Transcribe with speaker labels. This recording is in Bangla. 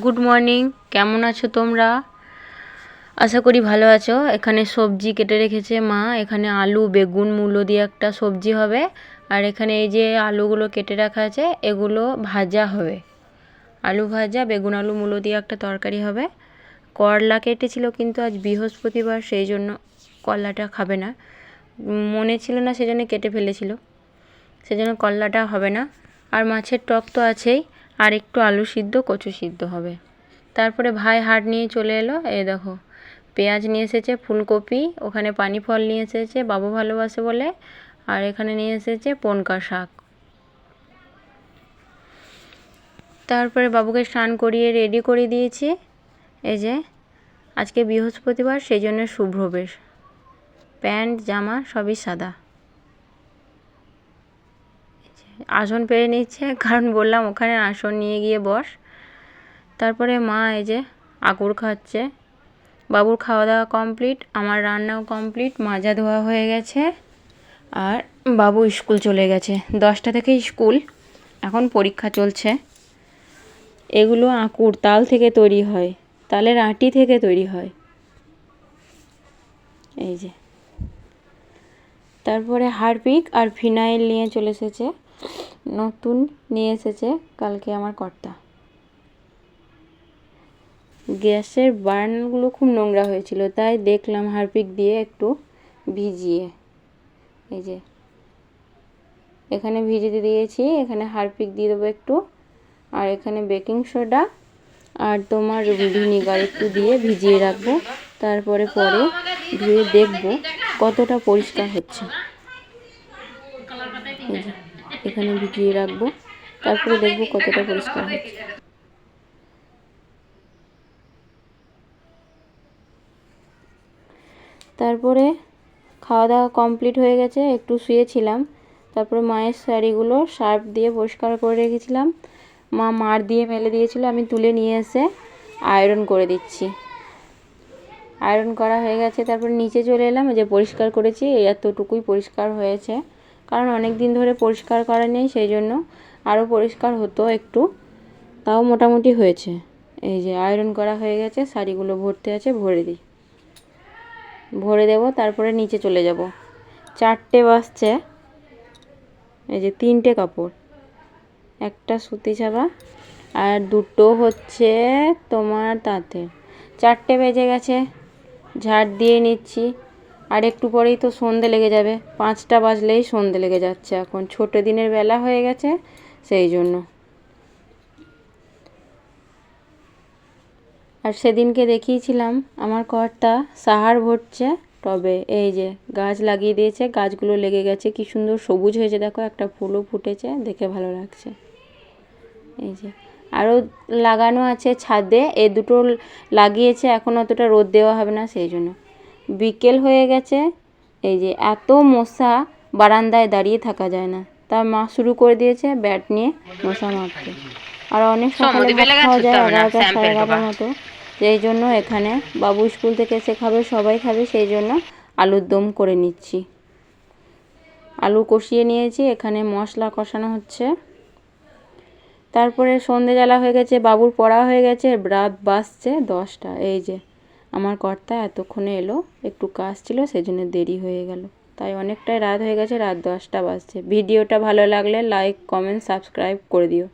Speaker 1: গুড মর্নিং কেমন আছো তোমরা? আশা করি ভালো আছো। এখানে সবজি কেটে রেখেছে মা। এখানে আলু, বেগুন, মূলো দিয়ে একটা সবজি হবে। আর এখানে এই যে আলুগুলো কেটে রাখা আছে, এগুলো ভাজা হবে। আলু ভাজা, বেগুন, আলু, মূলো দিয়ে একটা তরকারি হবে। করলা কেটেছিল কিন্তু আজ বৃহস্পতিবার, সেই জন্য করলাটা খাবে না। মনে ছিল না সেজন্য কেটে ফেলেছিল। সেজন্য করলাটা হবে না। আর মাছের টক তো আছেই। আর একটু আলু সিদ্ধ, কচু সিদ্ধ হবে। তারপরে ভাই হাট নিয়ে চলে এলো। এ দেখো, পেঁয়াজ নিয়ে এসেছে, ফুলকপি, ওখানে পানি ফল নিয়ে এসেছে, বাবু ভালোবাসে বলে, আর এখানে নিয়ে এসেছে পনকা শাক। তারপরে বাবুকে স্নান করিয়ে রেডি করে দিয়েছি। এই যে, আজকে বৃহস্পতিবার, সেই জন্য শুভ্র বেশ। প্যান্ট, জামা সবই সাদা। আসন পেরে নিচ্ছে। কারণ বললাম ওখানে আসন নিয়ে গিয়ে বস। তারপরে মা এই যে আকুর খাচ্ছে। বাবুর খাওয়া দাওয়া কমপ্লিট আমার রান্নাও কমপ্লিট মাজা ধোয়া হয়ে গেছে আর বাবু স্কুল চলে গেছে। দশটা থেকে স্কুল, এখন পরীক্ষা চলছে। এগুলো আকুর, তাল থেকে তৈরি হয়, তালের আটি থেকে তৈরি হয়। এই যে। তারপরে হারপিক আর ফিনাইল নিয়ে চলে এসেছে। নতুন নিয়ে এসেছে কালকে আমার কর্তা। গ্যাসের বার্নারগুলো খুব নোংরা হয়েছিল, তাই দেখলাম হারপিক দিয়ে একটু ভিজিয়ে। এই যে, এখানে ভিজিয়ে দিয়েছি, এখানে হারপিক দিয়ে দেবো একটু, আর এখানে বেকিং সোডা আর তোমার ভিনিগার একটু দিয়ে ভিজিয়ে রাখব, তারপরে পরে ধুয়ে দেখব কতটা পরিষ্কার হচ্ছে। এখানে ভিজিয়ে রাখব। তারপরে দেখব কতটা পরিষ্কার হচ্ছে তারপরে খাওয়া দাওয়া কমপ্লিট হয়ে গেছে, একটু শুয়েছিলাম। তারপরে মায়ের শাড়িগুলো সার্ফ দিয়ে পরিষ্কার করে রেখেছিলাম। মা মার দিয়ে মেলে দিয়েছিল, আমি তুলে নিয়ে এসে আয়রন করে দিচ্ছি। আয়রন করা হয়ে গেছে, তারপর নিচে চলে এলাম যে পরিষ্কার করেছি এতটুকুই পরিষ্কার হয়েছে। কারণ অনেক দিন ধরে পরিষ্কার করা নেই, সেই জন্য আরও পরিষ্কার হতো একটু। তাও মোটামুটি হয়েছে। এই যে আয়রন করা হয়ে গেছে, শাড়িগুলো ভরতে আছে, ভরে দিই। ভরে দেব, তারপরে নিচে চলে যাব। চারটে বাসছে এই যে তিনটে কাপড়। একটা সুতি ছাপা আর দুটো হচ্ছে তোমার তাঁতে চারটে বেজে গেছে। ঝাড় দিয়ে নিচ্ছি। আর একটু পরেই তো সন্ধে লেগে যাবে। পাঁচটা বাজলেই সন্ধে লেগে যাচ্ছে এখন। ছোটো দিনের বেলা হয়ে গেছে, সেই জন্য। আর সেদিনকে দেখিয়েছিলাম, আমার কর্তা সাহার ভরছে টবে। এই যে, গাছ লাগিয়ে দিয়েছে, গাছগুলো লেগে গেছে। কি সুন্দর সবুজ হয়েছে, দেখো, একটা ফুলও ফুটেছে, দেখে ভালো লাগছে। এই যে, আরও লাগানো আছে ছাদে, এ দুটো লাগিয়েছে, এখন অতটা রোদ দেওয়া হবে না, সেই জন্য। বিকেল হয়ে গেছে। এই যে এত মশা বারান্দায় দাঁড়িয়ে থাকা যায় না। তার মা শুরু করে দিয়েছে ব্যাট নিয়ে মশা মারতে। আর অনেক সকালে খাওয়া যায় এগারোটা সাড়ে এগারোটার মতো। সেই জন্য এখানে বাবু স্কুল থেকে এসে খাবে সবাই খাবে সেই জন্য আলুর দম করে নিচ্ছি। আলু কষিয়ে নিয়েছি এখানে মশলা কষানো হচ্ছে। তারপরে সন্ধে জ্বালা হয়ে গেছে বাবুর পড়া হয়ে গেছে রাত বাজছে দশটা। এই যে আমার কর্তা এতক্ষণে এলো, একটু কাজ ছিল, সেজন্য দেরি হয়ে গেল। তাই অনেকটাই রাত হয়ে গেছে, রাত দশটা বাজছে। ভিডিওটা ভালো লাগলে লাইক কমেন্ট সাবস্ক্রাইব করে দিও।